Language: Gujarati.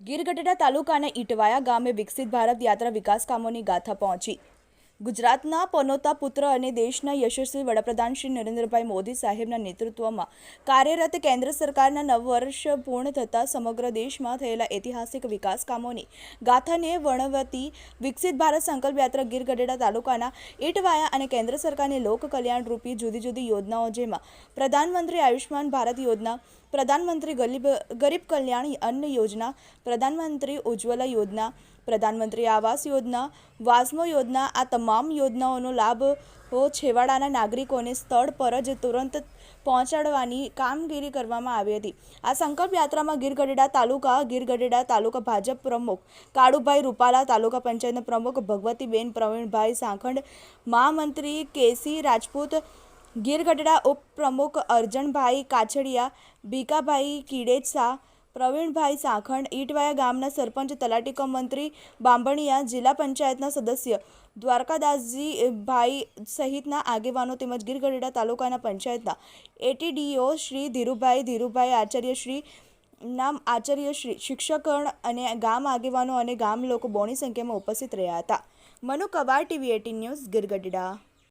ગીરગઢડા તાલુકાના ઈટવાયા ગામે વિકસિત ભારત યાત્રા વિકાસ કામોની ગાથા પહોંચી. ગુજરાતના પનોતા પુત્ર અને દેશના યશસ્વી વડાપ્રધાન શ્રી નરેન્દ્રભાઈ મોદી સાહેબના નેતૃત્વમાં કાર્યરત કેન્દ્ર સરકારના નવ વર્ષ પૂર્ણ થતાં સમગ્ર દેશમાં થયેલા ઐતિહાસિક વિકાસ કામોની ગાથાને વર્ણવતી વિકસિત ભારત સંકલ્પ યાત્રા ગીર ગઢડા તાલુકાના ઈટવાયા અને કેન્દ્ર સરકારની લોક કલ્યાણ રૂપી જુદી જુદી યોજનાઓ જેમાં પ્રધાનમંત્રી આયુષ્યમાન ભારત યોજના પ્રધાનમંત્રી ગરીબ ગરીબ કલ્યાણ અન્ન યોજના, પ્રધાનમંત્રી ઉજ્જવલા યોજના, પ્રધાનમંત્રી આવાસ યોજના વાસ્મો યોજના, આ તમામ યોજનાઓનો લાભ છેવાડાના નાગરિકોને સ્થળ પર જ તુરંત પહોંચાડવાની કામગીરી કરવામાં આવી હતી. આ સંકલ્પ યાત્રામાં ગીર ગઢડા તાલુકા ગીર ગઢડા તાલુકા ભાજપ પ્રમુખ, કાળુભાઈ રૂપાલા તાલુકા પંચાયતના પ્રમુખ, ભગવતીબેન પ્રવીણભાઈ સાંખંડ, મહામંત્રી કેસી રાજપૂત ગીર ગઢડા ઉપપ્રમુખ અર્જણભાઈ કાછડિયા ભીકાભાઈ કીડેચા શાહ પ્રવીણભાઈ સાખંડ ઈટવાયા ગામના સરપંચ તલાટી કમ મંત્રી બાંભણિયા, જિલ્લા પંચાયતના સદસ્ય દ્વારકાદાસજી ભાઈ સહિતના આગેવાનો તેમજ ગીર ગઢડા તાલુકાના પંચાયતના એટીડીઓ શ્રી ધીરુભાઈ ધીરુભાઈ આચાર્ય શ્રી, નામ આચાર્ય શ્રી, શિક્ષકગણ અને ગામ આગેવાનો અને ગામ લોકો બોણી સંખ્યામાં ઉપસ્થિત રહ્યા હતા. Manu Kavar TV eighteen news Gir Gadhada